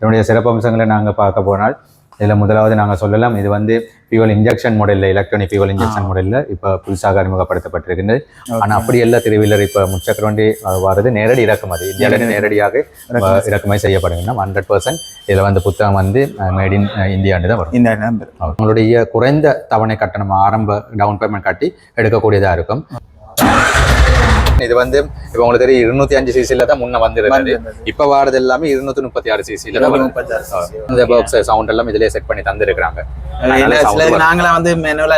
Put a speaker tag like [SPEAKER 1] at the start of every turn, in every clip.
[SPEAKER 1] இதனுடைய சிறப்பம்சங்களை நாங்கள் பார்க்க போனால் இதில் முதலாவது நாங்கள் சொல்லலாம் இது வந்து ஃபியூவல் இன்ஜெக்ஷன் மாடலில் எலக்ட்ரானிக் ஃபியூவல் இன்ஜெக்ஷன் மாடலில் இப்போ புதுசாக அறிமுகப்படுத்தப்பட்டிருக்கின்றது ஆனால் அப்படி எல்லா திருவிழர் இப்போ முச்சக்கர வண்டி அஹ், வருது நேரடி இறக்குமதி. இந்தியாவிலிருந்து நேரடியாக இறக்குமதி செய்யப்படுகின்றன. ஹண்ட்ரட் பர்சன்ட் இதில் வந்து புத்தகம் வந்து மேட் இன் இந்தியாண்டு தான் வரும். உங்களுடைய குறைந்த தவணை கட்டணம் ஆரம்ப டவுன் பேமெண்ட் கட்டி எடுக்கக்கூடியதாக இருக்கும். இது வந்து இப்போ உங்களுக்கு தெரியும் இருநூத்தி அஞ்சு சிசில தான் முன்ன வந்துருந்தது. இப்போ வாரது எல்லாமே இருநூத்தி முப்பத்தி ஆறு சிசில தான். இந்த பாக்ஸ் சவுண்ட் எல்லாம் இதுலயே செட் பண்ணி தந்திருக்காங்க
[SPEAKER 2] நாங்களாம் வந்து மெனுவலா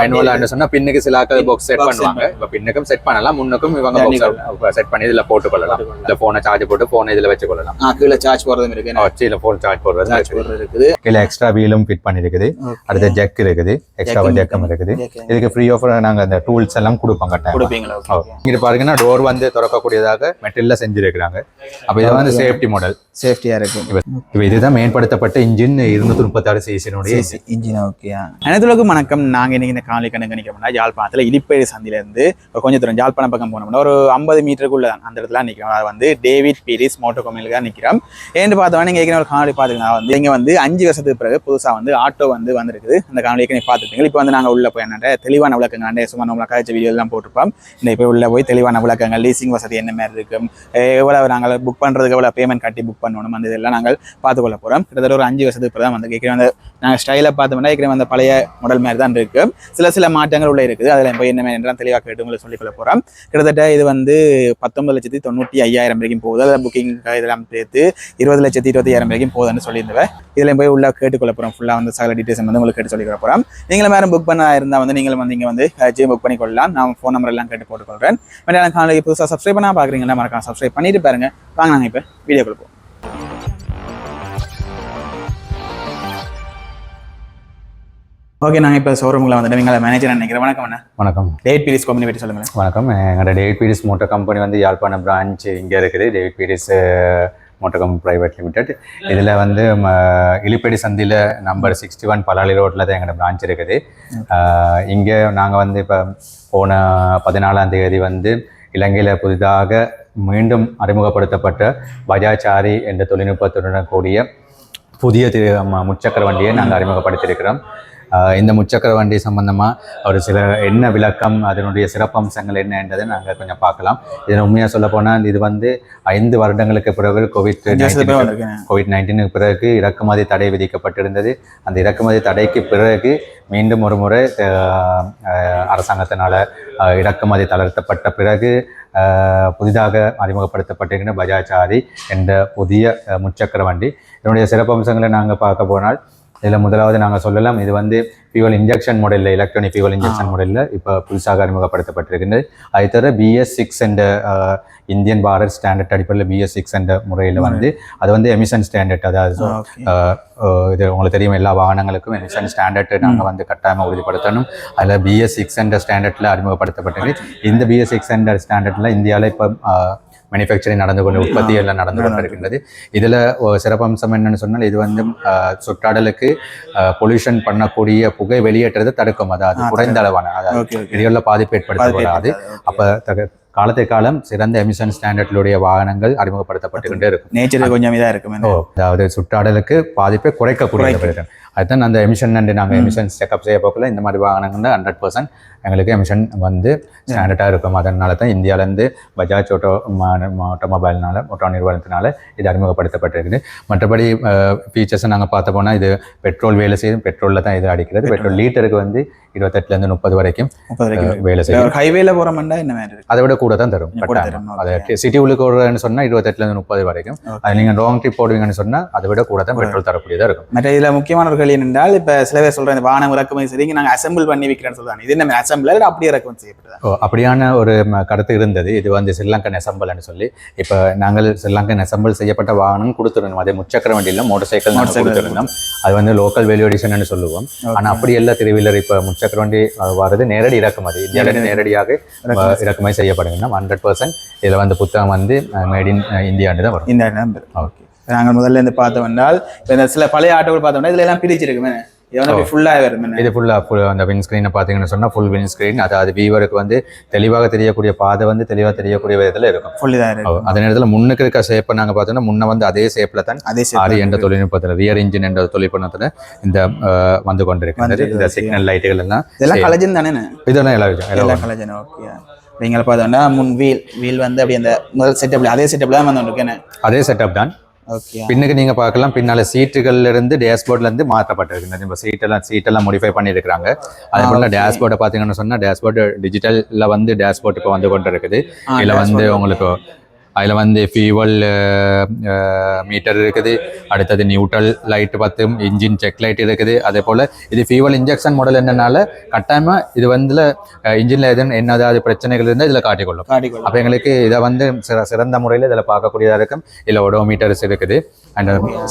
[SPEAKER 2] பண்ணி
[SPEAKER 1] சொன்னா பின்னுக்கு சில பாக்ஸ் செட் பண்ணுவாங்க. இப்ப பின்னுக்கும் செட் பண்ணலாம் முன்னுக்கும் இவங்க செட் பண்ணி இதுல போட்டு கொள்ளலாம். இல்ல போனை சார்ஜ் போட்டு போனை இதுல வச்சு கொள்ளலாம்.
[SPEAKER 2] கீழே சார்ஜ் போறதும் இருக்கு.
[SPEAKER 1] கீழே போன் சார்ஜ் போடுறது
[SPEAKER 2] சார்ஜ் போடுறது இருக்குது.
[SPEAKER 1] கீழே எக்ஸ்ட்ரா வீலும் ஃபிட் பண்ணிருக்குது. அடுத்து ஜெக் இருக்குது. எக்ஸ்ட்ரா ஜெக்கம் இருக்குது. இதுக்கு ஃப்ரீ ஆஃப் நாங்க அந்த டூல்ஸ் எல்லாம் கொடுப்போம் கட்டாயம்.
[SPEAKER 2] கொடுப்பீங்களா
[SPEAKER 1] இங்க பாருங்கன்னா டோர் வந்து திறக்கக்கூடியதாக மெட்டீரியல்ல செஞ்சிருக்கிறாங்க. அப்ப இது வந்து சேஃப்டி மாடல்
[SPEAKER 2] சேஃப்டியா இருக்கு.
[SPEAKER 1] இப்போ இதுதான் மேம்படுத்தப்பட்ட இன்ஜின் இருநூத்தி முப்பத்தாறு சிசினுடைய
[SPEAKER 2] இன்ஜின் ஓகே அனைத்துலகம் வணக்கம். நாங்க இன்னைக்கு இந்த காணொலி கணக்கு நிற்கிறோம்னா யாழ்ப்பாணத்துல இலிப்பேடு சந்தில இருந்து ஒரு கொஞ்சம் தூரம் யாழ்ப்பாணம் பக்கம் போனோம்னா ஒரு ஐம்பது மீட்டருக்குள்ள தான். அந்த இடத்துல நிற்கிறோம் அது வந்து டேவிட் பீரிஸ் மோட்டோ கம்பெனில தான் நிற்கிறோம் ஏன்னு பார்த்தோம்னா நீங்க ஏற்கனவே ஒரு காணொலி பார்த்துக்கலாம் வந்து இங்க வந்து அஞ்சு வருஷத்துக்கு பிறகு புதுசா வந்து ஆட்டோ வந்து வந்திருக்குது. அந்த காணொலி ஏற்கனவே பார்த்துருப்பீங்க. இப்போ வந்து நாங்க உள்ள போய் என்னன்ற தெளிவான விளக்கங்கள் அண்டே சும்மா நம்மள காய்ச்ச வீடியோ எல்லாம் போட்டிருப்போம். இந்த இப்போ உள்ள போய் தெளிவான விளக்கங்கள் லீசிங் வசதி என்ன மாதிரி இருக்கும் எவ்வளவு நாங்கள் புக் பண்ணுறதுக்கு எவ்வளோ பேமெண்ட் கட்டி புக் பண்ணணும் அந்த இதெல்லாம் நாங்கள் பார்த்துக்கொள்ள போகிறோம் கிட்டத்தட்ட ஒரு அஞ்சு வருஷத்துக்கு தான் வந்து கேட்குறேன் அந்த நாங்கள் ஸ்டைலை பார்த்தோம்னா ஏற்கனவே அந்த பழைய மாடல் மாதிரி தான் இருக்குது சில சில மாற்றங்கள் உள்ள இருக்குது. அதில் போய் என்ன மாதிரி தெளிவாக கேட்டு உங்களுக்கு சொல்லிக்கொள்ள போகிறோம் கிட்டத்தட்ட இது வந்து பத்தொன்பது லட்சத்தி தொண்ணூற்றி ஐயாயிரம் வரைக்கும் போகுது. அதில் புக்கிங் இதெல்லாம் சேர்த்து இருபது லட்சத்தி இருபத்தி ஐயாயிரம் வரைக்கும் போகுதுன்னு சொல்லியிருந்தேன் இதில் போய் உள்ள கேட்டுக்கொள்ள போகிறோம் ஃபுல்லாக வந்து சகல டீட்டெயில்ஸ் வந்து உங்களுக்கு கேட்டு சொல்லிக்கொள்ள போகிறோம் நீங்களும் வேறு புக் பண்ண இருந்தால் வந்து நீங்களும் வந்து இங்கே வந்து ஜிம் புக் பண்ணிக்கொள்ளலாம் நான் ஃபோன் நம்பர் எல்லாம் கேட்டு போட்டுக்கொள்கிறேன் வேண்டாம் காலையில் புதுசாக சப்ஸ்கிரைப் பண்ணால் பார்க்குறீங்களா மறக்காம சப்ஸ்கிரைப் பண்ணிட்டு பாருங்க. வாங்க நாங்கள் இப்போ வீடியோ கொடுப்போம் ஓகே நாங்கள் இப்போ ஷோரூமில் வந்துட்டு நீங்கள மேனேஜர் நினைக்கிறேன் வணக்கம் அண்ணா.
[SPEAKER 1] வணக்கம்.
[SPEAKER 2] டேட் பீரிஸ் கம்பெனி பற்றி சொல்லுங்களேன்.
[SPEAKER 1] வணக்கம். எங்களோட டேவிட் பீரிஸ் மோட்டர் கம்பெனி வந்து யாழ்ப்பாணம் பிரான்ச் இங்கே இருக்குது. David Peiris motor company private limited இதில் வந்து இலிப்பேடி சந்தியில் நம்பர் சிக்ஸ்டி ஒன் பலாலி ரோட்டில் தான் எங்களோட பிரான்ச் இருக்குது. இங்கே நாங்கள் வந்து இப்போ போன பதினாலாம் தேதி வந்து இலங்கையில் புதிதாக மீண்டும் அறிமுகப்படுத்தப்பட்ட பஜாச்சாரி என்ற தொழில்நுட்பத்துடன் கூடிய புதிய ம- முச்சக்கர வண்டியை நாங்கள் அறிமுகப்படுத்தியிருக்கிறோம். இந்த முச்சக்கர வண்டி சம்பந்தமாக ஒரு சில என்ன விளக்கம் அதனுடைய சிறப்பம்சங்கள் என்ன என்றதை நாங்கள் கொஞ்சம் பார்க்கலாம். இதில் உண்மையாக சொல்ல போனால் இது வந்து ஐந்து வருடங்களுக்கு பிறகு கோவிட் கோவிட் நைன்டீனுக்கு பிறகு இறக்குமதி தடை விதிக்கப்பட்டிருந்தது. அந்த இறக்குமதி தடைக்கு பிறகு மீண்டும் ஒரு முறை அரசாங்கத்தினால இறக்குமதி தளர்த்தப்பட்ட பிறகு புதிதாக அறிமுகப்படுத்தப்பட்டிருக்கிற பஜாஜ் ஆரி என்ற புதிய முச்சக்கர வண்டி. இதனுடைய சிறப்பம்சங்களை நாங்கள் பார்க்க போனால் இதில் முதலாவது நாங்கள் சொல்லலாம் இது வந்து ஃபியூவல் இன்ஜெக்ஷன் மாடலில் எலக்ட்ரானிக் ஃபியூவல் இன்ஜெக்ஷன் மாடலில் இப்போ புதுசாக அறிமுகப்படுத்தப்பட்டிருக்கின்றது. அதை தவிர பிஎஸ் சிக்ஸ் என்ற இந்தியன் பாரத் ஸ்டாண்டர்ட் அடிப்படையில் பிஎஸ் சிக்ஸ் என்ற முறையில் வந்து அது வந்து எமிஷன் ஸ்டாண்டர்ட் அதாவது இது உங்களுக்கு தெரியும் எல்லா வாகனங்களுக்கும் எமிஷன் ஸ்டாண்டர்ட் நாங்கள் வந்து கட்டாயமாக உறுதிப்படுத்தணும். அதில் பிஎஸ் சிக்ஸ் என்ற ஸ்டாண்டர்டில் அறிமுகப்படுத்தப்பட்டது இந்த பிஎஸ் சிக்ஸ் என்ற ஸ்டாண்டர்டில் இந்தியாவில் இப்போ மேனுஃபேக்சரிங் நடந்து கொண்டு உற்பத்தி எல்லாம் நடந்து கொண்டிருக்கின்றது. இதில் சிறப்பம்சம் என்னன்னு சொன்னால் இது வந்து சுற்றாடலுக்கு பொல்யூஷன் பண்ணக்கூடிய புகை வெளியேற்றதை தடுக்கும். அதாவது குறைந்த அளவான அதாவது அளவுல பாதிப்பு ஏற்படுத்தக்கூடாது அப்ப காலத்தை காலம் சிறந்த எமிஷன் ஸ்டாண்டர்ட்களுடைய வாகனங்கள் அறிமுகப்படுத்தப்பட்டு கொண்டே இருக்கும்.
[SPEAKER 2] நேச்சர் கொஞ்சம் இதாக இருக்கும்.
[SPEAKER 1] அதாவது சுற்றாடலுக்கு பாதிப்பை குறைக்கக்கூடிய அதுதான் அந்த எமிஷன் அண்ட் நாங்கள் எமிஷன் செக்அப் செய்ய போகல இந்த மாதிரி வாகனங்கள் ஹண்ட்ரட் பர்சன்ட் எங்களுக்கு எமிஷன் வந்து ஸ்டாண்டர்டாக இருக்கும். அதனால தான் இந்தியாவிலேருந்து பஜாஜ் ஆட்டோ ஆட்டோமொபைல்னால ஆட்டோ நிறுவனத்தினால இது அறிமுகப்படுத்தப்பட்டிருக்குது. மற்றபடி ஃபீச்சர்ஸை நாங்கள் பார்த்த போனால் இது பெட்ரோல் வேலை செய்யும். பெட்ரோலில் தான் இது அடிக்கிறது. பெட்ரோல் லீட்டருக்கு வந்து இருபத்தெட்டுலேருந்து முப்பது வரைக்கும் வேலை செய்யும்.
[SPEAKER 2] ஹைவேல என்ன மாதிரி இருக்கு?
[SPEAKER 1] அதை விட கூட தான் தரும். அதை சிட்டி உள்ளுக்கு ஓடுறதுன்னு சொன்னால் இருபத்தெட்டுலேருந்து முப்பது வரைக்கும். அது நீங்கள் லாங் ட்ரிப் போடுவீங்கன்னு சொன்னால் அதை விட கூட தான் பெட்ரோல் தரக்கூடியதாக இருக்கும்.
[SPEAKER 2] மற்ற இதுல முக்கியமான ஒரு கேள்வி என்னென்றால் இப்ப சில பேர் சொல்றேன் இந்த வாகனம் இறக்குமதி சரி நாங்க அசெம்பிள் பண்ணி விற்கிறேன்னு சொல்றாங்க. இது என்ன அசெம்பிள் அப்படியே இறக்குமதி செய்யப்படுதா.
[SPEAKER 1] ஓ, அப்படியான ஒரு கருத்து இருந்தது. இது வந்து ஸ்ரீலங்கன் நெசம்பல்னு சொல்லி. இப்போ நாங்கள் ஸ்ரீலங்கன் நெசம்பல் செய்யப்பட்ட வாகனம் கொடுத்துருந்தோம். அதே முச்சக்கர வண்டியில் மோட்டர் சைக்கிள் நாங்கள்
[SPEAKER 2] Motorcycle.
[SPEAKER 1] கொடுத்துருந்தோம். அது வந்து லோக்கல் வேல்யூடிஷன் சொல்லுவோம். ஆனால் அப்படி எல்லா திருவிழர் இப்போ முச்சக்கர வண்டி வருது. நேரடி இறக்குமதி. இந்தியாவிலிருந்து நேரடியாக இறக்குமதி. செய்யப்படுகின்றன. ஹண்ட்ரட் பர்சன்ட் இதில் வந்து புத்தகம் வந்து மேட் இன் இந்தியான்னு தான் வரும்.
[SPEAKER 2] இந்த நம்பர் ஓகே. நாங்கள் முதல்ல இருந்து பார்த்தோம் என்றால் இந்த சில பழைய ஆட்டோகள் பார்த்தோம்னா இதுல எல்லாம் பிரிச்சிருக்குமே. இது வந்து ஃபுல்லாக
[SPEAKER 1] ஃபுல்லாக அந்த வின் ஸ்க்ரீனை பார்த்தீங்கன்னு சொன்னால் ஃபுல் வின் ஸ்க்ரீன் அதாவது வீவருக்கு வந்து தெளிவாக தெரியக்கூடிய பாதை வந்து தெளிவாக தெரியக்கூடிய விதத்தில் இருக்கும். அதே நேரத்தில் முன்னுக்கு இருக்க ஷேப்பை நாங்கள் பார்த்தோம்னா முன்ன வந்து அதே ஷேப்பில் தான்
[SPEAKER 2] அதே தான்
[SPEAKER 1] என்ற தொழில்நுட்பத்தில் ரியர் இன்ஜின் என்ற தொழில்நுட்பத்தில் இந்த வந்து கொண்டிருக்கிறது. இந்த சிக்னல் லைட்டுகள் எல்லாம்
[SPEAKER 2] இதெல்லாம் கலஜன் தானே
[SPEAKER 1] இதெல்லாம் எல்லாம்
[SPEAKER 2] கலஜன் ஓகே நீங்க பார்த்தோம்னா முன் வீல் வீல் வந்து அப்படி அந்த முதல் செட்டப்ல அதே செட்டப்ல தான் வந்து இருக்கேன்
[SPEAKER 1] அதே செட்டப் தான். பின்னுக்கு நீங்க பார்க்கலாம். பின்னால சீட்டுகள்ல இருந்து டேஷ்போர்ட்ல இருந்து மாற்றப்பட்டிருக்கு இப்போ சீட்டெல்லாம் சீட்டெல்லாம் modify பண்ணியிருக்கிறாங்க. அதே போல டேஷ்போர்டை பார்த்தீங்கன்னு சொன்னா டேஷ்போர்டு டிஜிட்டல்ல வந்து டேஷ்போர்ட் இப்போ வந்து கொண்டு இருக்குது இதுல வந்து உங்களுக்கு அதில் வந்து ஃபியூவல் மீட்டர் இருக்குது. அடுத்தது நியூட்ரல் லைட் பத்தும் இன்ஜின் செக் லைட் இருக்குது. அதே போல் இது ஃபியூவல் இன்ஜெக்ஷன் மாடல் என்னனால கட்டாயமாக இது வந்து இன்ஜினில் எதுவும் என்ன ஏதாவது பிரச்சனைகள் இருந்தால் இதில் காட்டிக்கொள்ளும். அப்போ எங்களுக்கு இதை வந்து சிற- சிறந்த முறையில் இதில் பார்க்கக்கூடியதாக இருக்கும். இதில் ஒடோமீட்டர்ஸ் இருக்குது. அண்ட்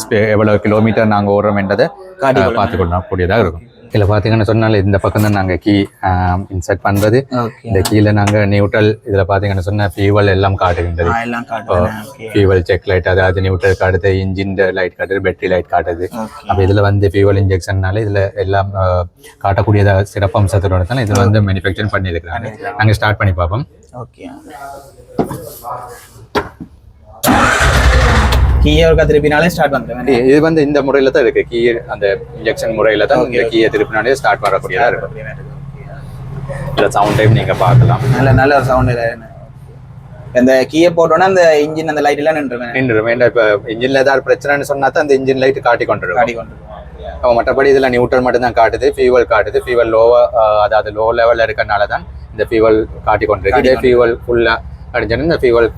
[SPEAKER 1] எவ்வளோ கிலோமீட்டர் நாங்கள் ஓடுறோம் என்றதை. பார்த்துக்கொள்ளக்கூடியதாக கூடியதாக இருக்கும். இதில் பார்த்தீங்கன்னு சொன்னால் இந்த பக்கம் தான் நாங்கள் கீ இன்சர்ட் பண்ணுறது இந்த கீழே நாங்கள் நியூட்ரல் இதில் பார்த்தீங்கன்னு சொன்னால் ஃபியூவல் எல்லாம் காட்டுகின்றது. ஃபியூவல் செக் லைட் அதாவது நியூட்ரல் காட்டுது இன்ஜின் லைட் காட்டுது பேட்டரி லைட் காட்டுது. அப்போ இதில் வந்து ஃபியூவல் இன்ஜெக்ஷன்னால இதில் எல்லாம் அஹ், காட்டக்கூடியதா சிறப்பம்சத்தோட தான் இது வந்து மேனுஃபேக்சரிங் பண்ணியிருக்கிறாங்க. நாங்கள் ஸ்டார்ட் பண்ணி பார்ப்போம்.
[SPEAKER 2] ஓகே கீயை ஒரு திருப்பினாலே ஸ்டார்ட் பண்ணுறேன்
[SPEAKER 1] இது- வந்து இந்த முறையில் தான் இருக்கு. கீ அந்த இன்ஜெக்ஷன் முறையில் தான் இந்த கீயை திருப்பினாலே ஸ்டார்ட் வரக்கூடியதாக இருக்கும். இதில் சவுண்ட் டைம் நீங்கள் பார்க்கலாம்.
[SPEAKER 2] நல்ல நல்ல ஒரு சவுண்ட் இந்த கீயை போட்டோன்னா அந்த இன்ஜின் அந்த லைட் எல்லாம் நின்றுவேன்
[SPEAKER 1] நின்று வேண்டாம் இப்போ இன்ஜினில் ஏதாவது பிரச்சனைன்னு சொன்னா தான் அந்த இன்ஜின் லைட் காட்டி கொண்டு
[SPEAKER 2] காட்டி கொண்டு
[SPEAKER 1] அப்போ மற்றபடி இதில் நியூட்ரல் மட்டும் தான் காட்டுது. ஃபியூவல் காட்டுது. ஃபியூவல் லோவா அதாவது லோ லெவலில் இருக்கறனால தான் இந்த ஃபியூவல் காட்டி கொண்டு இருக்கு இதே ஃபியூவல் ஃபுல்லாக அடிஞ்சோன்னா இந்த ஃபியூவல்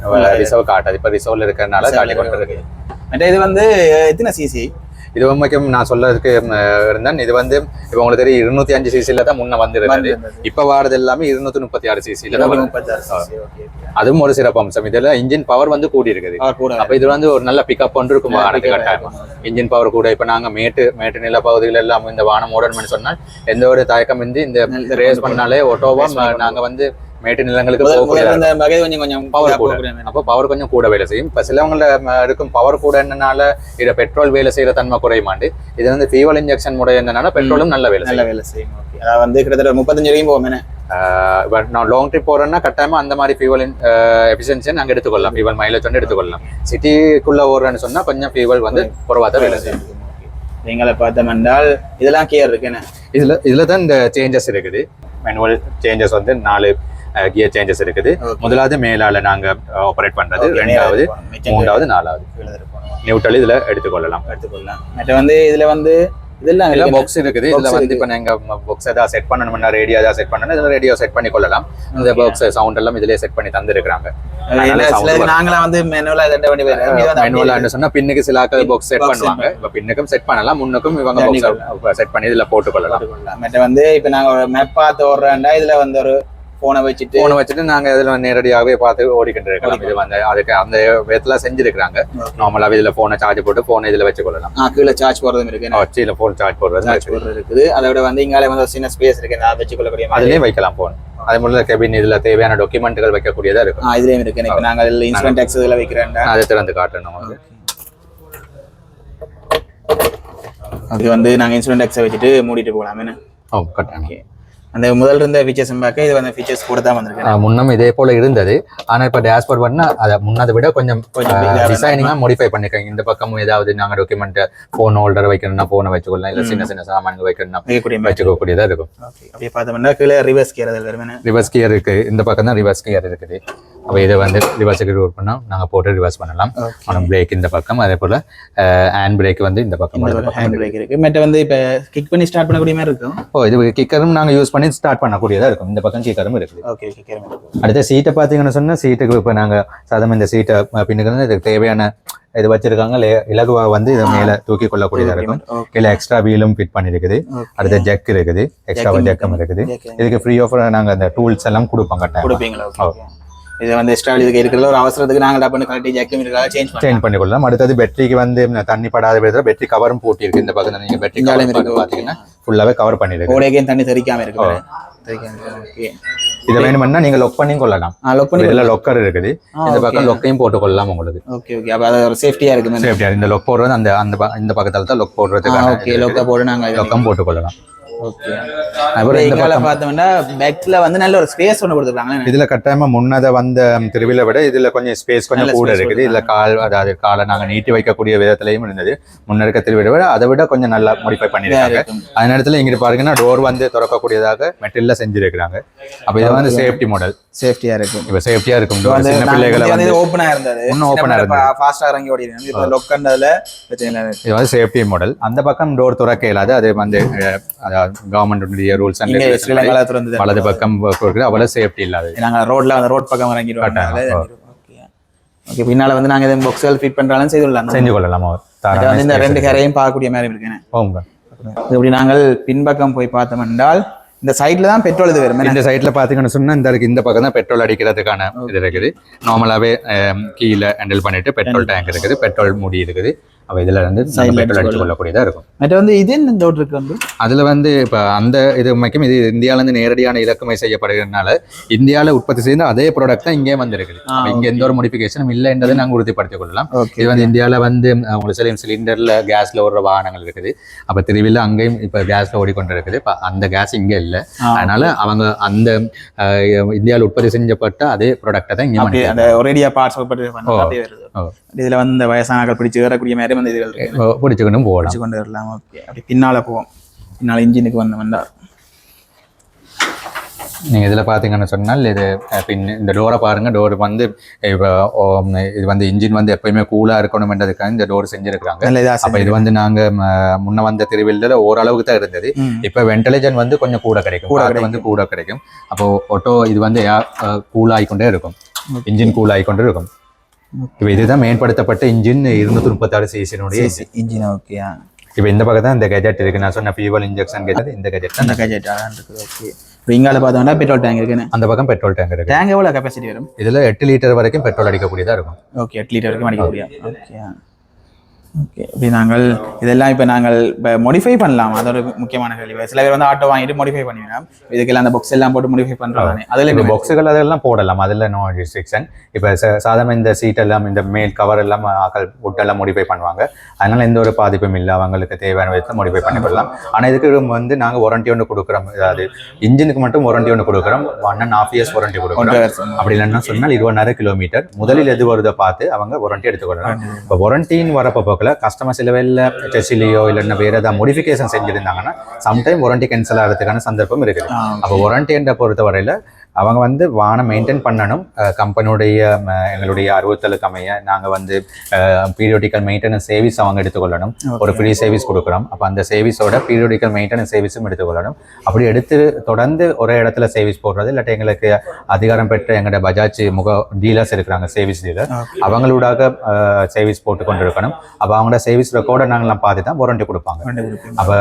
[SPEAKER 1] ரிசர்வ் காட்டுது. இப்போ ரிசர்வில் இருக்கறனால காட்டி கொண்டு இருக்கு.
[SPEAKER 2] இது வந்து எத்தனை சிசி
[SPEAKER 1] இது உண்மைக்கும் நான் சொல்லறதுக்கு இருந்தேன் இது வந்து இப்போ உங்களுக்கு தெரியும் இருநூத்தி அஞ்சு சிசில தான் முன்ன வந்திருந்தது. இப்போ வாரது எல்லாமே இருநூத்தி முப்பத்தி ஆறு சிசில அதுவும் ஒரு சிறப்பு அம்சம். இதுல இன்ஜின் பவர் வந்து கூடி இருக்குது அப்ப இது வந்து ஒரு நல்ல பிக்கப் ஒன்று இருக்கும் வாகனத்துக்கு கட்டாயம். இன்ஜின் பவர் கூட இப்ப நாங்க மேட்டு மேட்டு நில பகுதிகள் எல்லாம் இந்த வாகனம் ஓடணும்னு சொன்னால் எந்த ஒரு தயக்கம் இந்த ரேஸ் பண்ணாலே ஓட்டோவா நாங்க வந்து மேட்டு நிலங்களுக்கு போகக்கூடிய
[SPEAKER 2] கொஞ்சம்
[SPEAKER 1] பவர் கூட. அப்போ பவர் கொஞ்சம் கூட வேலை செய்யும். இப்போ சிலவங்கள இருக்கும் பவர் கூட என்னனால இதை பெட்ரோல் வேலை செய்யற தன்மை குறையுமாண்டு. இது வந்து ஃபியூவல் இன்ஜெக்ஷன் முறை என்னனால பெட்ரோலும் நல்ல வேலை
[SPEAKER 2] நல்ல வேலை செய்யும். ஓகே அதாவது வந்து கிட்டத்தட்ட முப்பத்தஞ்சு வரைக்கும்
[SPEAKER 1] பட் நான் லாங் ட்ரிப் போறேன்னா கட்டாயமா அந்த மாதிரி ஃபியூவல் எஃபிஷியன்சியை நாங்கள் எடுத்துக்கொள்ளலாம். ஃபியூவல் மைலேஜ் வந்து எடுத்துக்கொள்ளலாம். சிட்டிக்குள்ள ஓடுறேன்னு சொன்னா கொஞ்சம் ஃபியூவல் வந்து குறைவாக வேலை செய்யும்.
[SPEAKER 2] நீங்களை பார்த்தோம் என்றால் இதெல்லாம் கேர் இருக்கு என்ன?
[SPEAKER 1] இதுல இதுல தான் இந்த சேஞ்சஸ் இருக்குது. மேனுவல் சேஞ்சஸ் வந்து நாலு கியர் சேஞ்சஸ் இருக்குது. முதலாவது மேலால நாங்க ஆப்ரேட் பண்றது ரெண்டாவது மூன்றாவது நாலாவது. நியூட்ரல் இதுல எடுத்துக்கொள்ளலாம்.
[SPEAKER 2] எடுத்துக்கொள்ளலாம். மற்ற வந்து இதுல வந்து இதெல்லாம்
[SPEAKER 1] இதுல
[SPEAKER 2] இருக்கு.
[SPEAKER 1] பாக்ஸ் இருக்குது. இதுல வந்து. இப்ப நீங்க பாக்ஸ் ஏதாவது செட் பண்ணணும்னா ரேடியோ ஏதாவது செட் பண்ணணும் இதுல ரேடியோ செட் பண்ணி கொள்ளலாம். இந்த பாக்ஸ் சவுண்ட் எல்லாம் இதுலயே செட் பண்ணி தந்திருக்காங்க
[SPEAKER 2] நாங்களா வந்து மேனுவலா தட்ட வேண்டி போயிடும் இது வந்து அப்படியே
[SPEAKER 1] மேனுவல் சொன்னா பின்னுக்கு சில பாக்ஸ் செட் பண்ணுவாங்க. இப்ப பின்னுக்கும் செட் பண்ணலாம் முன்னுக்கும் இவங்க செட் பண்ணி இதுல போட்டு கொள்ளலாம்.
[SPEAKER 2] மற்ற வந்து இப்ப நாங்க மேப் பார்த்து ஓடுறேன்டா இதுல வந்து ஒரு போனை வச்சுட்டு
[SPEAKER 1] போனை வச்சுட்டு நாங்க இதுல நேரடியாகவே பார்த்து ஓடிக்கிட்டு இருக்கலாம் இது வந்து அதுக்கு அந்த விதத்துல செஞ்சிருக்காங்க நார்மலாவே இதுல போனை சார்ஜ் போட்டு போனை இதுல வச்சு கொள்ளலாம்
[SPEAKER 2] ஆ, கீழே சார்ஜ் போடுறதும் இருக்கு.
[SPEAKER 1] வச்சு இதுல போன் சார்ஜ் போடுறது
[SPEAKER 2] சார்ஜ் போடுறது இருக்குது. அதை விட வந்து இங்கால வந்து சின்ன ஸ்பேஸ் இருக்கு. நான் வச்சுக்கொள்ளக்கூடிய
[SPEAKER 1] அதுலயும் வைக்கலாம் போன் அதே போல கெபின் இதுல தேவையான டாக்குமெண்ட்டுகள் வைக்கக்கூடியதா இருக்கும்.
[SPEAKER 2] இதுலயும் இருக்கு. இப்ப நாங்க இதுல இன்சூரன்ஸ் டேக்ஸ் இதுல வைக்கிறேன்டா.
[SPEAKER 1] அதை திறந்து காட்டணும்
[SPEAKER 2] அது வந்து நாங்க இன்சூரன்ஸ் டேக்ஸை வச்சுட்டு மூடிட்டு போகலாம். என்ன?
[SPEAKER 1] ஓ கட்டணும்
[SPEAKER 2] ஓகே. அந்த முதல்ல இருந்த ஃபீச்சர்ஸ் பார்க்க இது வந்து ஃபீச்சர்ஸ் கூட தான் வந்திருக்கு
[SPEAKER 1] முன்னம் இதே போல இருந்தது. ஆனா இப்ப டேஷ்போர்ட் பண்ணா அதை முன்னதை விட கொஞ்சம் டிசைனிங்கா மாடிஃபை பண்ணிருக்காங்க இந்த பக்கமும் ஏதாவது நாங்க டாக்குமெண்ட் போன் ஹோல்டர் வைக்கணும்னா போனை வச்சுக்கொள்ளலாம் இல்ல சின்ன சின்ன சாமான்கள் வைக்கணும்னா
[SPEAKER 2] மாதிரி.
[SPEAKER 1] வச்சுக்கக்கூடியதா இருக்கும்.
[SPEAKER 2] அப்படியே பார்த்தோம்னா கீழே ரிவர்ஸ் வருவேன்
[SPEAKER 1] ரிவர்ஸ் கியர் இருக்கு. இந்த பக்கம் தான் ரிவர்ஸ் கியர் இருக்குது. அப்போ இதை வந்து ரிவர்ஸுக்கு ரூட் பண்ணா நாங்க போட்டு ரிவர்ஸ் பண்ணலாம். ஆனால் பிரேக் இந்த பக்கம் அதே போல ஹேண்ட் பிரேக் வந்து இந்த பக்கம்
[SPEAKER 2] ஹேண்ட் பிரேக் இருக்கு. மற்ற வந்து இப்போ கிக் பண்ணி ஸ்டார்ட் பண்ணக்கூடிய மாதிரி இருக்கும்?
[SPEAKER 1] ஓ இது கிக்கரும் நாங்க யூஸ் பண்ணி ஸ்டார்ட் பண்ணக்கூடியதா இருக்கும். இந்த பக்கம் கிக்கரும் இருக்குது.
[SPEAKER 2] ஓகே கேர்
[SPEAKER 1] அடுத்த சீட்டை பார்த்தீங்கன்னு சொன்னா சீட்டுக்கு இப்போ நாங்க சாதாரண இந்த சீட்டை பின்னுக்கு இதுக்கு தேவையான இது வச்சிருக்காங்க. இலகுவா வந்து இதை மேல தூக்கி கொள்ளக்கூடியதா இருக்கும். கீழே எக்ஸ்ட்ரா வீலும் ஃபிட் பண்ணிருக்குது. அடுத்த ஜெக் இருக்குது. எக்ஸ்ட்ரா ஜெக்கம் இருக்குது. இதுக்கு ஃப்ரீ ஆஃப் நாங்க அந்த டூல்ஸ் எல்லாம் கொடுப்போம் கட்டாயம்.
[SPEAKER 2] இது வந்து எக்ஸ்ட்ரா இதுக்கு இருக்கிற ஒரு அவசரத்துக்கு நாங்கள் டப்புன்னு கரெக்டாக ஜாக்கும் இருக்கா சேஞ்ச்
[SPEAKER 1] சேஞ்ச் பண்ணி கொள்ளலாம் அடுத்தது பேட்டரிக்கு வந்து தண்ணி படாத விதத்தில் பேட்டரி கவரும் போட்டிருக்கு இந்த பக்கம் நீங்க பேட்டரி கவர்
[SPEAKER 2] இருக்கு,
[SPEAKER 1] பாத்தீங்கன்னா ஃபுல்லாவே கவர் பண்ணிருக்கு
[SPEAKER 2] ஓடைக்கே தண்ணி தெறிக்காம இருக்கு இருக்கு
[SPEAKER 1] இதை வேணுமென்னா நீங்க லொக் பண்ணி கொள்ளலாம்.
[SPEAKER 2] லொக் பண்ணி
[SPEAKER 1] இதுல லொக்கர் இருக்குது. இந்த பக்கம் லொக்கையும் போட்டு கொள்ளலாம் உங்களுக்கு.
[SPEAKER 2] Okay okay. அப்போ அது ஒரு சேஃப்டியாக இருக்குது
[SPEAKER 1] சேஃப்டியா இந்த லொக் போடுறது அந்த அந்த இந்த பக்கத்துல தான் லொக் போடுறதுக்கான
[SPEAKER 2] ஓகே லொக்கை போட்டு நாங்கள்
[SPEAKER 1] லொக்கம் போட்டு கொள்ளலாம்.
[SPEAKER 2] ஓகே. அப்புறம்
[SPEAKER 1] இந்த
[SPEAKER 2] எங்களை பார்த்தோம்னா பேக்கில் வந்து நல்ல ஒரு ஸ்பேஸ் ஒன்று கொடுத்துருக்காங்க
[SPEAKER 1] இதுல கட்டாயமா முன்னத வந்த திருவிழா விட இதுல கொஞ்சம் ஸ்பேஸ் கொஞ்சம் கூட இருக்குது. இதுல கால் அதாவது காலை நாங்க நீட்டி வைக்கக்கூடிய விதத்திலையும் இருந்தது. முன்ன இருக்க திருவிழா விட அதை விட கொஞ்சம் நல்லா மாடிஃபை பண்ணிருக்காங்க அதே நேரத்தில் இங்க பாருங்கன்னா டோர் வந்து திறக்கக்கூடியதாக மெட்டீரியல்ல செஞ்சிருக்கிறாங்க. அப்ப இது வந்து சேஃப்டி மாடல்
[SPEAKER 2] சேஃப்டியாக இருக்கும்.
[SPEAKER 1] இப்ப சேஃப்டியா இருக்கும். சின்ன பிள்ளைகளை வந்து
[SPEAKER 2] இருந்தது
[SPEAKER 1] இன்னும் ஆ இருந்தது.
[SPEAKER 2] ஃபாஸ்ட்டாக இறங்கி ஓடி இருந்தது இப்போ லொக்கன்றதுல பிரச்சனை இல்லை.
[SPEAKER 1] இது வந்து சேஃப்டி மாடல் அந்த பக்கம் டோர் திறக்க இயலாது அது வந்து அஹ், அதாவது கவர்மெண்ட் ரூல்ஸ் அண்ட் வலது பக்கம் அவ்வளவு சேஃப்டி இல்லாது
[SPEAKER 2] நாங்கள் ரோட்ல அந்த ரோட் பக்கம் இறங்கிடுவோம். ஓகே. பின்னால வந்து நாங்கள் எதுவும் பொக்ஸ்கள் ஃபிட் பண்ணுறாலும் செய்து விடலாம்
[SPEAKER 1] செஞ்சு கொள்ளலாமா.
[SPEAKER 2] வந்து இந்த ரெண்டு கரையும் பார்க்கக்கூடிய மாதிரி இருக்குன்னு
[SPEAKER 1] போங்க.
[SPEAKER 2] இப்படி நாங்கள் பின்பக்கம் போய் பார்த்தோம் என்றால் இந்த சைடில் தான் பெட்ரோல் இது வரும்.
[SPEAKER 1] இந்த சைட்ல பாத்தீங்கன்னு சொன்னா இந்த இருக்கு இந்த பக்கம் தான் பெட்ரோல் அடிக்கிறதுக்கான இது இருக்குது. நார்மலாவே கீழே ஹேண்டில் பண்ணிட்டு பெட்ரோல் டேங்க் இருக்குது பெட்ரோல் மூடி இருக்குது. அப்ப இதுல
[SPEAKER 2] ல
[SPEAKER 1] பெட்ரோல்
[SPEAKER 2] அடிச்சு
[SPEAKER 1] அடிச்சு கொள்ளக்கூடியதா இருக்கும்.
[SPEAKER 2] மற்ற வந்து இது என்ன தோட்டம் இருக்கு வந்து?
[SPEAKER 1] அதுல வந்து இப்ப அந்த இது மைக்கும் இது இந்தியால இருந்து நேரடியான இறக்குமதி செய்யப்படுகிறதுனால இந்தியால உற்பத்தி செய்த அதே ப்ராடக்ட் தான் இங்கே வந்திருக்குது.
[SPEAKER 2] ஆ,
[SPEAKER 1] அப்ப இங்க எந்த ஒரு மோடிஃபிகேஷனும் இல்லை என்றதை நாங்க உறுதிப்படுத்திக் கொள்ளலாம். இது வந்து இந்தியாவில் வந்து உங்களுக்கு சில சிலிண்டரில் கேஸில் ஓடுற வாகனங்கள் இருக்குது. அப்போ திருவிழா அங்கேயும் இப்போ கேஸில் ஓடிக்கொண்டு இருக்குது இப்போ அந்த கேஸ் இங்கே இல்லை. அதனால அவங்க அந்த இந்தியாவில் உற்பத்தி செஞ்சப்பட்ட அதே ப்ராடக்டை தான் இங்கே
[SPEAKER 2] அப்படியே அந்த ஒரேடியா பார்ட்ஸ் இதுல வந்து இந்த வயசானாக்கள் பிடிச்சி ஏறக்கூடிய மாதிரி வந்து இருக்கு.
[SPEAKER 1] பிடிச்சிக்கணும் போகலாம்.
[SPEAKER 2] பிடிச்சு கொண்டு வரலாம். ஓகே அப்படி பின்னால போவோம். பின்னால இன்ஜினுக்கு வந்த வந்தார்.
[SPEAKER 1] நீங்கள் இதில் பார்த்தீங்கன்னு சொன்னால் இது பின் இந்த டோரை பாருங்கள் டோர் வந்து இப்போ இது வந்து இன்ஜின் வந்து எப்பயுமே கூலாக இருக்கணும்ன்றதுக்காக இந்த டோர் செஞ்சுருக்காங்க அப்போ இது வந்து நாங்கள் முன்ன வந்த திருவிழில் ஓரளவுக்கு தான் இருந்தது. இப்போ வென்டிலேஷன் வந்து கொஞ்சம் கூட கிடைக்கும்.
[SPEAKER 2] கூட
[SPEAKER 1] வந்து கூட கிடைக்கும். அப்போ ஆட்டோ இது வந்து கூல் ஆகிக்கொண்டே இருக்கும். இன்ஜின் கூல் ஆகிக்கொண்டே இருக்கும். இப்போ இதுதான் மேம்படுத்தப்பட்ட இன்ஜின் இருநூத்தி முப்பத்தாறு சிசினுடைய
[SPEAKER 2] இன்ஜின் ஓகே
[SPEAKER 1] இப்போ இந்த பக்கம் தான் இந்த கெஜெட் இருக்கு. நான் சொன்ன ஃபியூவல் இன்ஜெக்ஷன் கெஜெட் இந்த கெஜெட்
[SPEAKER 2] அந்த கஜெட் இருக்குது ஓகே இப்போ இங்கால பார்த்தோம்னா பெட்ரோல் டேங்க் இருக்குன்னு.
[SPEAKER 1] அந்த பக்கம் பெட்ரோல் டேங்க் இருக்கு.
[SPEAKER 2] டேங்க் எவ்வளோ கெப்பாசிட்டி வரும்?
[SPEAKER 1] இதுல எட்டு லிட்டர் வரைக்கும் பெட்ரோல் அடிக்கக்கூடியதா இருக்கும்.
[SPEAKER 2] ஓகே எட்டு லிட்டர் வரைக்கும் அடிக்க முடியும் ஓகே ஓகே இப்படி நாங்கள் இதெல்லாம் இப்போ நாங்கள் இப்போ மோடிஃபை பண்ணலாம். அது ஒரு முக்கியமான கேள்வி. சில பேர் வந்து ஆட்டோ வாங்கிட்டு மோடிஃபை பண்ணிவிடலாம் இதுக்கெல்லாம் அந்த பாக்ஸ் எல்லாம் போட்டு மோடிஃபை பண்ணுறாங்க அதில்
[SPEAKER 1] இப்போ பாக்ஸுகள் அதெல்லாம் போடலாம். அதில் நோ ரெஸ்ட்ரிக்ஷன் இப்போ சாதாரண இந்த சீட் எல்லாம் இந்த மேல் கவர் எல்லாம் ஆக்கள் உட்டெல்லாம் மோடிஃபை பண்ணுவாங்க. அதனால எந்த ஒரு பாதிப்பும் இல்லை. அவங்களுக்கு தேவையான விதத்தில் மோடிஃபை பண்ணிக்கலாம் ஆனால் இதுக்கு வந்து நாங்கள் வாரண்டி ஒன்று கொடுக்குறோம். அதாவது இன்ஜினுக்கு மட்டும் வாரண்டி ஒன்று கொடுக்குறோம். One and half years warranty கொடுக்குறோம். அப்படி இல்லைன்னா சொன்னால் இருபதாயிரம் கிலோமீட்டர் முதலில் எது வருதோ பார்த்து அவங்க வாரண்டி எடுத்துக்கொள்ளலாம். இப்போ வாரண்டின்னு வரப்போ போக்கில் கஸ்டமர் சில வேலை டெஸ்ட்லேயோ இல்லைன்னா வேறு ஏதாவது மோடிஃபிகேஷன் செஞ்சுருந்தாங்கன்னா சம்டைம் வாரண்டி கேன்சல் ஆகிறதுக்கான சந்தர்ப்பம் இருக்குது. அப்போ வாரண்டின்ற பொறுத்த வரையில அவங்க வந்து வானம் மெயின்டைன் பண்ணணும். கம்பெனியுடைய எங்களுடைய அறிவுறுத்தலுக்கு அமைய நாங்கள் வந்து பீரியோடிக்கல் மெயின்டெனன்ஸ் சர்வீஸ் அவங்க எடுத்துக்கொள்ளணும். ஒரு ஃப்ரீ சர்வீஸ் கொடுக்குறோம். அப்போ அந்த சர்வீஸோட பீரியோடிக்கல் மெயின்டெனன்ஸ் சர்வீஸும் எடுத்துக்கொள்ளணும். அப்படி எடுத்து தொடர்ந்து ஒரே இடத்துல சர்வீஸ் போடுறது இல்லாட்டி எங்களுக்கு அதிகாரம் பெற்ற எங்களோட பஜாஜ் முக டீலர்ஸ் இருக்கிறாங்க சர்வீஸ் டீலர்
[SPEAKER 2] ஓகே.
[SPEAKER 1] அவங்களூடாக சர்வீஸ் போட்டு கொண்டு இருக்கணும் அப்போ அவங்களோட சர்வீஸ் ரெக்கார்டை நாங்களாம் பார்த்து தான் வாரண்டி கொடுப்பாங்க. அப்போ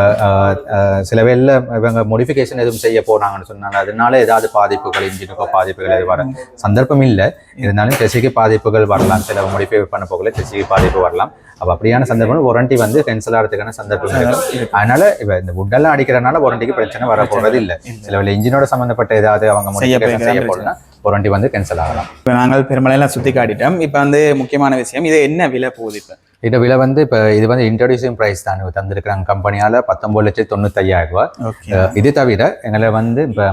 [SPEAKER 1] சில வேளையில் இவங்க மோடிஃபிகேஷன் எதுவும் செய்ய போனாங்கன்னு சொன்னாங்க. அதனால ஏதாவது பாதிப்புகள் இன்ஜினுக்கோ பாதிப்புகள் எது வர சந்தர்ப்பம் இல்லை இருந்தாலும் டெசிக்கு பாதிப்புகள் வரலாம் சில மோடிஃபை பண்ண போகல டெசிக்கு பாதிப்பு வரலாம் அப்போ அப்படியான சந்தர்ப்பம் வாரண்டி வந்து கேன்சல் ஆகிறதுக்கான சந்தர்ப்பம் இருக்கு அதனால இப்போ இந்த வுட்டெல்லாம் அடிக்கிறனால வாரண்டிக்கு பிரச்சனை வர போறது இல்லை சில இன்ஜினோட சம்மந்தப்பட்ட ஏதாவது அவங்க
[SPEAKER 2] செய்ய
[SPEAKER 1] modification வாரண்டி வந்து கேன்சல் ஆகலாம்.
[SPEAKER 2] இப்போ நாங்கள் பெருமளையெல்லாம் சுற்றி காட்டிட்டோம். இப்போ வந்து முக்கியமான விஷயம் இது என்ன விலை போகுது இப்போ?
[SPEAKER 1] இது விலை வந்து இப்போ இது வந்து இன்ட்ரடியூசிங் ப்ரைஸ் தான். தந்திருக்கிறாங்க கம்பெனியால் பத்தொம்பது லட்சத்தி தொண்ணூத்தையாயிரம் ரூபாய் இது தவிர எங்களை வந்து இப்போ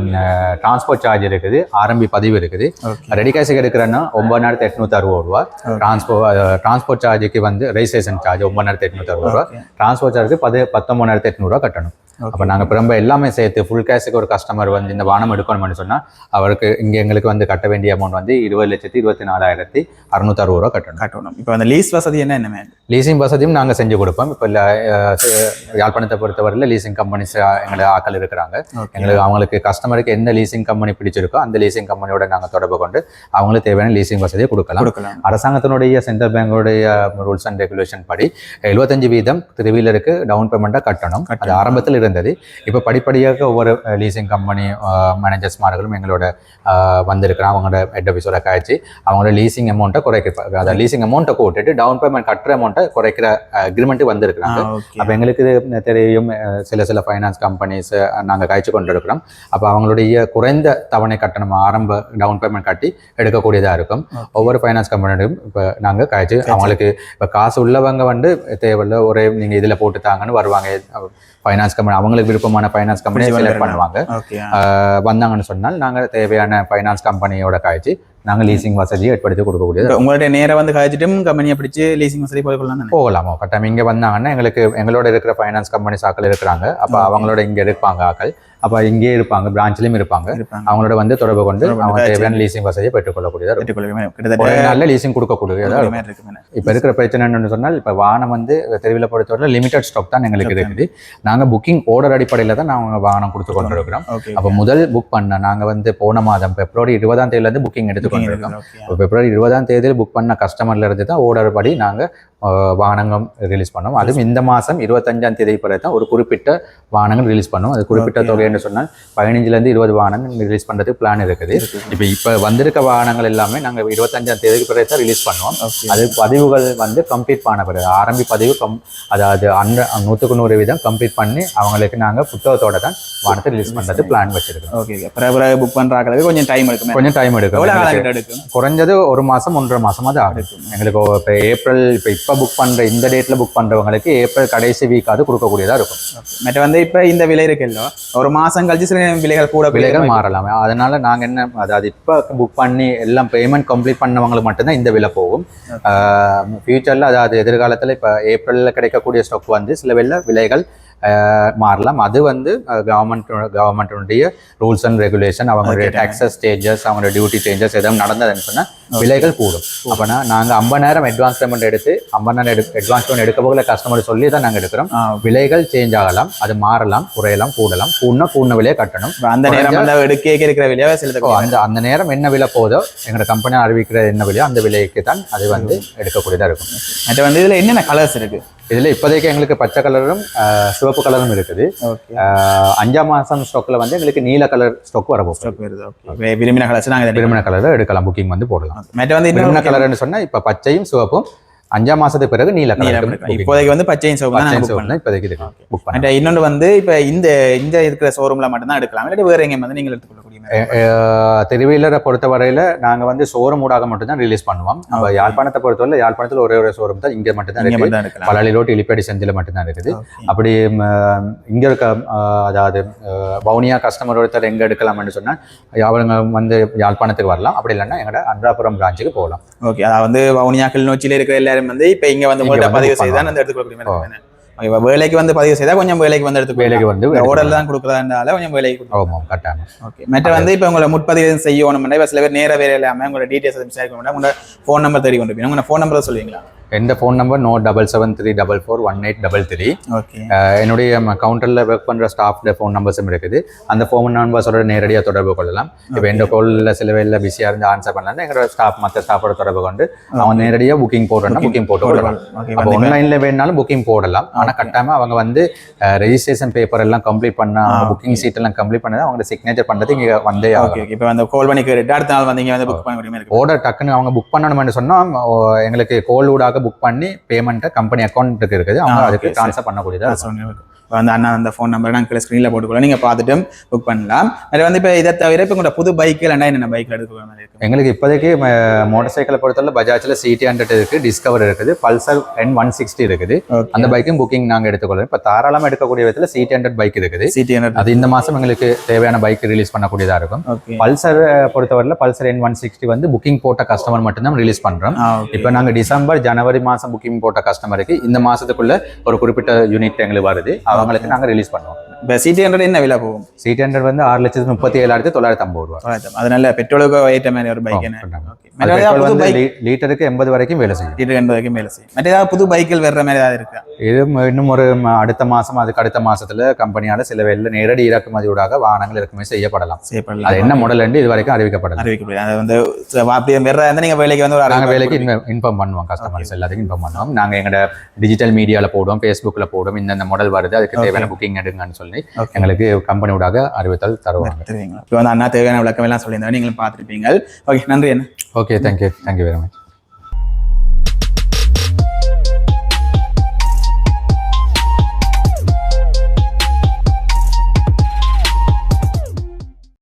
[SPEAKER 1] டிரான்ஸ்போர்ட் சார்ஜ் இருக்குது ஆர்எம்பி பதிவு இருக்குது. ரெடி கேஷுக்கு எடுக்கிறேன்னா ஒன்பதாயிரத்தி எட்நூத்தி அறுபது ரூபா டிரான்ஸ்போ டிரான்ஸ்போர்ட் சார்ஜுக்கு வந்து ரெஜிஸ்ட்ரேஷன் சார்ஜ் ஒன்பதாயிரத்தி எட்நூத்தி அறுபது ரூபா டிரான்ஸ்போர்ட் சார்ஜுக்கு பது பத்தொன்பதாயிரத்தி எட்நூறுவா கட்டணும். அப்போ நாங்கள் திரும்ப எல்லாமே சேர்த்து ஃபுல் கேஷுக்கு ஒரு கஸ்டமர் வந்து இந்த வானம் எடுக்கணும்னு சொன்னால் அவருக்கு இங்கே எங்களுக்கு வந்து கட்ட வேண்டிய அமௌண்ட் வந்து இருபது லட்சத்தி இருபத்தி நாலாயிரத்தி அறுநூத்தி அறுபது ரூபா கட்டணும்.
[SPEAKER 2] காட்டணும். இப்போ அந்த லீஸ் வசதி என்ன என்ன
[SPEAKER 1] லீசிங் வசதியும் நாங்கள் செஞ்சு கொடுப்போம். இப்போ யாழ்ப்பாணத்தை பொறுத்தவரையில் லீசிங் கம்பெனிஸ் எங்களை ஆட்கள் இருக்கிறாங்க. எங்களுக்கு அவங்களுக்கு கஸ்டமருக்கு எந்த லீசிங் கம்பெனி பிடிச்சிருக்கோ அந்த லீசிங் கம்பெனியோட நாங்கள் தொடர்பு கொண்டு அவங்களுக்கு தேவையான லீசிங் வசதியை கொடுக்கலாம்.
[SPEAKER 2] கொடுக்கலாம்.
[SPEAKER 1] அரசாங்கத்தினுடைய சென்ட்ரல் பேங்கோடைய ரூல்ஸ் அண்ட் ரெகுலேஷன் படி எழுபத்தஞ்சு வீதம் த்ரீ வீலருக்கு டவுன் பேமெண்ட்டாக கட்டணும். அது ஆரம்பத்தில் இருந்தது. இப்போ படிப்படியாக ஒவ்வொரு லீசிங் கம்பெனி மேனேஜர்ஸ்மார்களும் எங்களோட வந்திருக்கிறாங்க. அவங்களோட ஹெட் ஆஃபீஸோட காய்ச்சி அவங்களோட லீசிங் அமௌண்ட்டை குறைக்க அதாவது லீசிங் அமௌண்ட்டை கூட்டிட்டு டவுன் பேமெண்ட் கட்டுற அமௌண்ட்டை குறைக்கிற அக்ரிமெண்ட் வந்திருக்கிறாங்க. அப்போ எங்களுக்கு தெரியும் சில சில ஃபைனான்ஸ் கம்பெனிஸ் நாங்கள் காய்ச்சி கொண்டு இருக்கிறோம் அப்போ அவங்களுடைய குறைந்த தவணை கட்டணம் ஆரம்ப டவுன் பேமெண்ட் கட்டி எடுக்கக்கூடியதாக இருக்கும். ஒவ்வொரு ஃபைனான்ஸ் கம்பெனியும் இப்போ நாங்கள் காய்ச்சி அவங்களுக்கு இப்போ காசு உள்ளவங்க வந்து தேவையில்ல ஒரே நீங்கள் இதில் போட்டு தாங்கன்னு வருவாங்க. ஃபைனான்ஸ் கம்பெனி அவங்களுக்கு விருப்பமான ஃபைனான்ஸ் கம்பெனி செலக்ட். பண்ணுவாங்க. வந்தாங்கன்னு சொன்னால் நாங்கள் தேவையான ஃபைனான்ஸ் கம்பெனியோட காய்ச்சி நாங்கள் லீசிங் வசதியை ஏற்படுத்தி கொடுக்கக்கூடியது.
[SPEAKER 2] இப்போ உங்கள்ட்ட நேரா வந்து கழிச்சிட்டும் கம்பெனியை பிடிச்சி லீசிங் வசதி தானே?
[SPEAKER 1] போகலாமா. கட்டம் இங்கே வந்தாங்கன்னா எங்களுக்கு எங்களோட இருக்கிற ஃபைனான்ஸ் கம்பெனிஸ் ஆக்கள் இருக்கிறாங்க. அப்போ அவங்களோட இங்கே இருப்பாங்க ஆக்கள். அப்போ இங்கேயே இருப்பாங்க பிரான்ச்லேயும் இருப்பாங்க. அவங்களோட வந்து தொடர்பு கொண்டு அவங்க. தேவையான லீசிங் வசதியை பெற்றுக்கொள்ளக்கூடியதாக நாளில் லீசிங் கொடுக்கக்கூடியதாக. இப்போ இருக்கிற பிரச்சனை என்னன்னு சொன்னால் இப்போ வாகனம் வந்து தெருவில் பொறுத்தவரை லிமிடெட் ஸ்டாக் தான் எங்களுக்கு இருக்குது. நாங்கள் புக்கிங் ஆர்டர் அடிப்படையில் தான் நாங்கள் வாகனம் கொடுத்து கொண்டு இருக்கிறோம் அப்போ முதல் புக் பண்ண நாங்கள் வந்து போன மாதம் பிப்ரவரி இருபதாம் தேதியிலேருந்து புக்கிங் எடுத்துக்கொண்டு இருக்கோம் பிப்ரவரி இருபதாம் தேதியில் புக் பண்ண கஸ்டமர்ல இருந்து தான் ஆர்டர் படி நாங்கள் வாகனங்கள் ரிலீஸ் பண்ணோம். அதுவும் இந்த மாதம் இருபத்தஞ்சாம் தேதி பிறகு தான் ஒரு குறிப்பிட்ட வாகனங்கள் ரிலீஸ் பண்ணோம். அது குறிப்பிட்ட. தொகைன்னு சொன்னால் பதினஞ்சுலேருந்து இருபது வாகனங்கள் ரிலீஸ் பண்ணுறதுக்கு பிளான் இருக்குது. இப்போ இப்போ வந்திருக்க வாகனங்கள் எல்லாமே நாங்கள் இருபத்தஞ்சாம் தேதிக்கு பிறகு தான் ரிலீஸ் பண்ணுவோம். அது பதிவுகள் வந்து கம்ப்ளீட் பண்ண பிறகு ஆரம்பி பதிவு கம் அதாவது அந்த நூற்றுக்கு நூறு வீதம் கம்ப்ளீட் பண்ணி அவங்களுக்கு நாங்கள் புத்தகத்தோட தான் வாகனத்தை ரிலீஸ் பண்ணுறது பிளான் வச்சிருக்கோம்
[SPEAKER 2] ஓகே பிறகு புக் பண்ணுறாக்களுக்கு கொஞ்சம் டைம் எடுக்குமே.
[SPEAKER 1] கொஞ்சம் டைம் எடுக்கும். குறைஞ்சது ஒரு மாதம் ஒன்றரை மாசமாவது ஆகும். எங்களுக்கு இப்போ ஏப்ரல் இப்போ இப்போ புக் பண்ணுற இந்த டேட்டில் புக் பண்ணுறவங்களுக்கு ஏப்ரல் கடைசி வீக்காவது கொடுக்கக்கூடியதாக இருக்கும்.
[SPEAKER 2] மற்ற வந்து இப்போ இந்த விலை இருக்குல்ல ஒரு மாசம் கழிச்சு சில விலைகள் கூட
[SPEAKER 1] விலைகள் மாறலாம். அதனால நாங்கள் என்ன அதாவது இப்போ புக் பண்ணி எல்லாம் பேமெண்ட் கம்ப்ளீட் பண்ணவங்களுக்கு மட்டும்தான் இந்த விலை போகும். ஃபியூச்சரில் அதாவது எதிர்காலத்தில் இப்போ ஏப்ரலில் கிடைக்கக்கூடிய ஸ்டாக் வந்து சில விலை விலைகள் மாறலாம். அது வந்து கவர்மெண்ட் கவர்மெண்ட்டுடைய ரூல்ஸ் அண்ட் ரெகுலேஷன் அவங்களுடைய டாக்ஸஸ் சேஞ்சஸ் அவங்களுடைய டியூட்டி சேஞ்சஸ் எதுவும் நடந்ததுன்னு சொன்னால் விலைகள் கூடும். அப்போனா நாங்கள் ஐம்பதாயிரம் அட்வான்ஸ் பேமெண்ட் எடுத்து ஐம்பதாயிரம் எடு அட்வான்ஸ் பேமெண்ட் எடுக்க போகல கஸ்டமர் சொல்லி தான் நாங்கள் எடுக்கிறோம். விலைகள் சேஞ்ச் ஆகலாம் அது மாறலாம் குறையலாம் கூடலாம். கூடனா கூடின விலையை கட்டணும்.
[SPEAKER 2] அந்த நேரம் எடுக்க இருக்கிற விலையை
[SPEAKER 1] ஓ,
[SPEAKER 2] செலுத்த
[SPEAKER 1] அந்த அந்த நேரம் என்ன விலை போதோ எங்களோட கம்பெனி அறிவிக்கிற என்ன விலையோ அந்த விலைக்கு தான் அது வந்து எடுக்கக்கூடியதாக இருக்கும்.
[SPEAKER 2] மற்ற வந்து இதுல என்னென்ன கலர்ஸ் இருக்கு?
[SPEAKER 1] இதில் இப்போதைக்கு எங்களுக்கு பச்சை கலரும் சிவப்பு கலரும் இருக்குது. அஞ்சாம் மாதம் ஸ்டாக்கில் வந்து எங்களுக்கு நீல கலர் ஸ்டாக்
[SPEAKER 2] ஓகே விரும்பின கலர்ஸ் நாங்கள்
[SPEAKER 1] விரும்பின கலரை எடுக்கலாம் புக்கிங் வந்து போடலாம்.
[SPEAKER 2] மற்ற வந்து
[SPEAKER 1] விரும்பின கலர்னு சொன்னால் இப்போ பச்சையும் சிவப்பும் அஞ்சாம் மாசத்துக்கு பிறகு நீல.
[SPEAKER 2] இப்போதைக்கு வந்து பச்சையும் சிவப்பு
[SPEAKER 1] இப்போதைக்கு புக் பண்ண
[SPEAKER 2] இன்னொன்று வந்து இப்போ இந்த இந்த இருக்கிற ஷோரூம்ல மட்டும்தான் எடுக்கலாம். இல்லாட்டி வேற எங்கேயும் வந்து நீங்கள் எடுத்துக்கொள்ளக்கூடிய மாதிரி
[SPEAKER 1] திருவீலரை பொறுத்த வரையில நாங்க வந்து ஷோரூம் ஊடாக மட்டும் தான் ரிலீஸ் பண்ணுவோம். நம்ம யாழ்ப்பாணத்தை பொறுத்தவரை யாழ்ப்பாணத்தில் ஒரே ஒரு ஷோரூம் தான் இங்க மட்டும் தான்
[SPEAKER 2] இங்கே
[SPEAKER 1] இருக்கு
[SPEAKER 2] மட்டும் தான் எடுக்கலாம்
[SPEAKER 1] பழனி ரோட் இலிப்பேடி செந்தில மட்டும் தான் இருக்குது. அப்படி இங்க இருக்க அதாவது வவுனியா கஸ்டமர் ஒருத்தர் எங்க எடுக்கலாம்னு சொன்னா அவங்க வந்து யாழ்ப்பாணத்துக்கு வரலாம். அப்படி இல்லைன்னா எங்களோட அன்றாபுரம் பிரான்ச்சுக்கு போகலாம்.
[SPEAKER 2] ஓகே அதாவது வந்து வவுனியா கிளிநொச்சியில் இருக்கிற எல்லாரும் வந்து இப்போ இங்க வந்து பதிவு
[SPEAKER 1] book
[SPEAKER 2] செய்து தான் அந்த எடுத்துக்கொள்ளக்கூடிய வேலைக்கு வந்து பதிவு செய்தா கொஞ்சம் வேலைக்கு வந்து எடுத்துக்கொள்ளலாம்
[SPEAKER 1] வேலைக்கு வந்து
[SPEAKER 2] ஆர்டர் தான் கொடுக்குறதுனால கொஞ்சம் வேலைக்கு கொடுக்கலாம்.
[SPEAKER 1] ஆமாம் கட்டாயம்.
[SPEAKER 2] ஓகே மற்ற வந்து இப்போ உங்களை முற்பதிவு செய்யணும் இப்போ சில பேர் நேர வேலை இல்லாமல் உங்களோட டீட்டெயில்ஸ் சேர்க்க வேண்டாம். உங்களோட ஃபோன் நம்பர் தேடி கொண்டு போய் உங்களோட ஃபோன் நம்பர் சொல்லுவீங்களா?
[SPEAKER 1] எந்த phone number no double seven three double four one eight double three
[SPEAKER 2] okay
[SPEAKER 1] என்னுடைய கவுண்டரில் ஒர்க் பண்ணுற ஸ்டாஃப்ட ஃபோன் நம்பர்ஸும் இருக்குது. அந்த ஃபோன் நம்பர்ஸோட நேரடியாக தொடர்பு கொள்ளலாம். இப்போ எந்த காலில் சில வேலையில் பிஸியாக இருந்து ஆன்சர் பண்ணலாம் எங்களோட ஸ்டாஃப் மற்ற ஸ்டாஃபோட தொடர்பு கொண்டு அவங்க நேரடியாக புக்கிங் போடுறோன்னா புக்கிங் போட்டு
[SPEAKER 2] ஓகே
[SPEAKER 1] அப்போ ஆன்லைனில் வேணாலும் புக்கிங் போடலாம். ஆனால் கட்டாயமாக அவங்க வந்து ரெஜிஸ்ட்ரேஷன் பேப்பர் எல்லாம் கம்ப்ளீட் பண்ண அவங்க புக்கிங் சீட் எல்லாம் கம்ப்ளீட் பண்ணது அவங்க சிக்னேச்சர் பண்ணுறது இங்கே வந்தே
[SPEAKER 2] ஓகே
[SPEAKER 1] ஆகும்
[SPEAKER 2] இப்போ வந்து கால் பண்ணி அடுத்த நாள் வந்து இங்க வந்து புக் பண்ண முடியுமா
[SPEAKER 1] ஆர்டர் டக்குன்னு அவங்க புக் பண்ணணும்னு சொன்னால் எங்களுக்கு கோல் ஊடாக புக் பண்ணி பேமெண்ட்டை கம்பெனி அக்கௌண்ட்டுக்கு இருக்குது. அவங்க அதுக்கு ட்ரான்ஸ்ஃபர் பண்ணக்கூடியதாக இருக்கும்.
[SPEAKER 2] வந்து அண்ணா அந்த ஃபோன் நம்பர் நாங்கள் ஸ்க்ரீனில் போட்டுக்கலாம் நீங்கள் பார்த்துட்டு புக் பண்ணலாம். அது வந்து இப்போ இதை தவிர இப்போ உங்களோட புது பைக்கில் ரெண்டா என்னென்ன பைக்கில் எடுத்துக்கிற மாதிரி இருக்கு?
[SPEAKER 1] எங்களுக்கு இப்போதைக்கு மோட்டார் சைக்கிளை பொறுத்தவரை பஜாஜில் சிடி ஹண்ட்ரட் இருக்குது டிஸ்கவர் இருக்குது பல்சர் என் ஒன் சிக்ஸ்டி இருக்குது. அந்த பைக்கும் புக்கிங் நாங்கள் எடுத்துக்கொள்ளும் இப்போ தாராளமாக எடுக்கக்கூடிய விதத்தில் சிடி ஹண்ட்ரட் பைக் இருக்குது.
[SPEAKER 2] சிடி ஹண்ட்ரட்
[SPEAKER 1] அது இந்த மாதம் எங்களுக்கு தேவையான பைக் ரிலீஸ் பண்ணக்கூடியதாக இருக்கும். பல்சர் பொறுத்தவரையில் பல்சர் என் ஒன் சிக்ஸ்டி வந்து புக்கிங் போட்ட கஸ்டமர் மட்டும்தான் ரிலீஸ் பண்ணுறோம்
[SPEAKER 2] ஓகே
[SPEAKER 1] இப்போ நாங்கள் டிசம்பர் ஜனவரி மாதம் புக்கிங் போட்ட கஸ்டமருக்கு இந்த மாதத்துக்குள்ள ஒரு குறிப்பிட்ட யூனிட் எங்களுக்கு வருது. அவங்களுக்கு நாங்கள் ரிலீஸ் பண்ணுவோம்.
[SPEAKER 2] இப்போ சிடி ஹண்ட்ரட் என்ன விலை போகும்?
[SPEAKER 1] சிடி ஹண்ட்ரட் வந்து ஆறு லட்சத்து முப்பத்தி ஏழாயிரத்தி தொள்ளாயிரத்தி ஐம்பது ரூபா.
[SPEAKER 2] அது நல்ல பெட்ரோலுக்கு ஏற்ற மாதிரி ஒரு பைக் என்ன?
[SPEAKER 1] அது வந்து லிட்டருக்கு எண்பது வரைக்கும் வேலை செய்யும்.
[SPEAKER 2] இது எண்பதுக்கு மேலே செய்யும். மற்ற ஏதாவது புது பைக்கில் வர்ற மாதிரி ஏதாவது இருக்கா?
[SPEAKER 1] இது இன்னும் ஒரு அடுத்த மாசம் அதுக்கு அடுத்த மாசத்துல கம்பெனியால சில வெளில நேரடி இறக்குமதியூடாக வாகனங்கள் இறக்குமதி செய்யப்படலாம். அது
[SPEAKER 2] செய்யப்படலாம்
[SPEAKER 1] என்ன மாடல் என்று இது வரைக்கும் அறிவிக்கப்படல.
[SPEAKER 2] அறிவிக்கப்படும் அது வந்து ச- அப்படி வர்ற இருந்தால் நீங்கள் வேலைக்கு வந்து ஒரு
[SPEAKER 1] நாங்க
[SPEAKER 2] அறிவிப்பு
[SPEAKER 1] வேலைக்கு இன்ஃபார்ம் பண்ணுவோம். கஸ்டமர்ஸ் எல்லாத்துக்கும் இன்ஃபார்ம் பண்ணுவோம். நாங்க எங்களோட டிஜிட்டல் மீடியால போடுவோம் ஃபேஸ்புக்ல போடுவோம் இந்த இந்த மாடல் வருது அது அதுக்கு தேவையான புக்கிங் எடுங்கன்னு சொல்லி. எங்களுக்கு கம்பெனி ஊடாக அறிவித்தல் தருவாங்க.
[SPEAKER 2] இப்போ வந்து அண்ணா தேவையான விளக்கம் எல்லாம் சொல்லியிருந்தேன் நீங்களும் பார்த்துருப்பீங்க. ஓகே நன்றி அண்ணா.
[SPEAKER 1] Okay thank you thank you very much